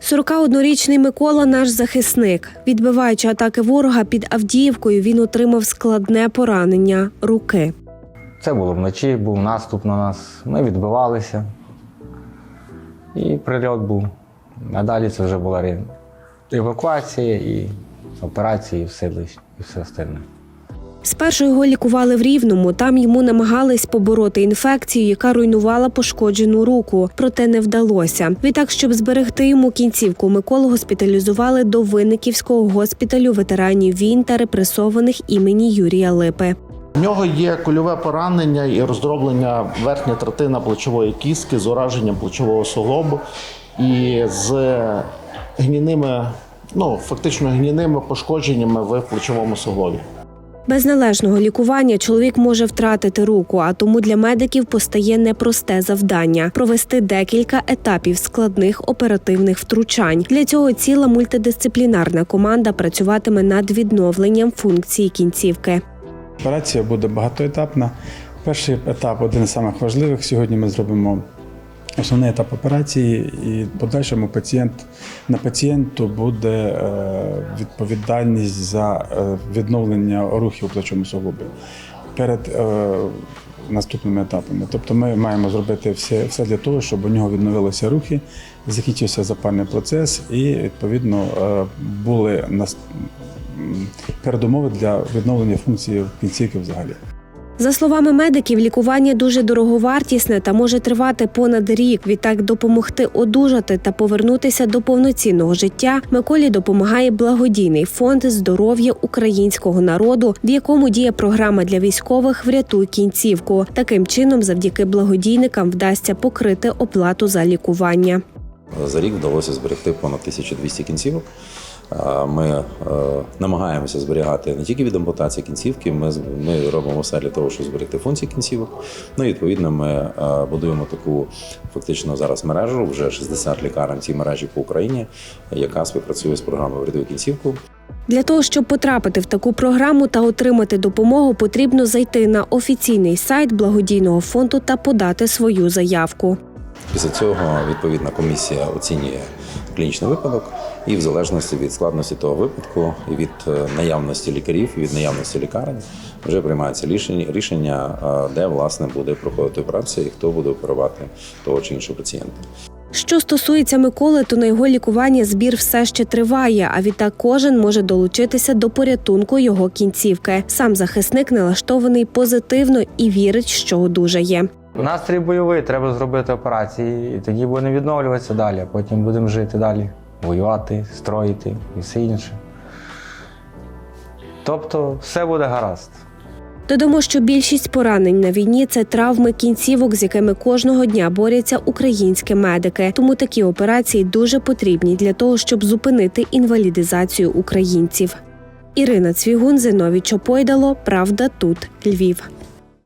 41-річний Микола наш захисник. Відбиваючи атаки ворога під Авдіївкою, він отримав складне поранення руки. Це було вночі, був наступ на нас. Ми відбивалися. І прильот був. А далі це вже була евакуація і операції, і все і все остальне. Спершу його лікували в Рівному. Там йому намагались побороти інфекцію, яка руйнувала пошкоджену руку, проте не вдалося. Відтак, щоб зберегти йому кінцівку, Миколу госпіталізували до Винниківського госпіталю ветеранів війн та репресованих імені Юрія Липи. У нього є кульове поранення і роздроблення верхня третина плечової кістки з ураженням плечового суглобу і з гніними, ну фактично гніними пошкодженнями в плечовому суглобі. Без належного лікування чоловік може втратити руку, а тому для медиків постає непросте завдання провести декілька етапів складних оперативних втручань. Для цього ціла мультидисциплінарна команда працюватиме над відновленням функції кінцівки. Операція буде багатоетапна. Перший етап один з самих важливих. Сьогодні ми зробимо основний етап операції, і в подальшому пацієнт на пацієнту буде е, відповідальність за е, відновлення рухів у плечовому суглобі перед е, наступними етапами. Тобто ми маємо зробити все, все для того, щоб у нього відновилися рухи, закінчився запальний процес і відповідно були передумови для відновлення функції кінцівки взагалі. За словами медиків, лікування дуже дороговартісне та може тривати понад рік. Відтак допомогти одужати та повернутися до повноцінного життя Миколі допомагає благодійний фонд здоров'я українського народу, в якому діє програма для військових Врятуй кінцівку. Таким чином, завдяки благодійникам вдасться покрити оплату за лікування. За рік вдалося зберегти понад 1200 кінцівок. Ми е, намагаємося зберігати не тільки від ампутації кінцівки, ми, ми робимо все для того, щоб зберегти функції кінцівок. Ну і відповідно ми е, будуємо таку фактично зараз мережу, вже 60 лікарень цій мережі по Україні, яка співпрацює з програмою «Врятуй кінцівку. Для того щоб потрапити в таку програму та отримати допомогу, потрібно зайти на офіційний сайт благодійного фонду та подати свою заявку. Після цього відповідна комісія оцінює клінічний випадок, і в залежності від складності того випадку і від е, наявності лікарів, і від наявності лікарень вже приймається рішення, рішення, е, де власне буде проходити операція і хто буде оперувати того чи іншого пацієнта. Що стосується Миколи, то на його лікування збір все ще триває. А відтак кожен може долучитися до порятунку його кінцівки. Сам захисник налаштований позитивно і вірить, що одужає. Настрій бойовий, треба зробити операції, і тоді будемо відновлюватися далі, а потім будемо жити далі, воювати, строїти і все інше. Тобто все буде гаразд. Додамо, що більшість поранень на війні це травми кінцівок, з якими кожного дня борються українські медики. Тому такі операції дуже потрібні для того, щоб зупинити інвалідизацію українців. Ірина Цвігун, Зиновій Чопойдало. Правда, тут Львів.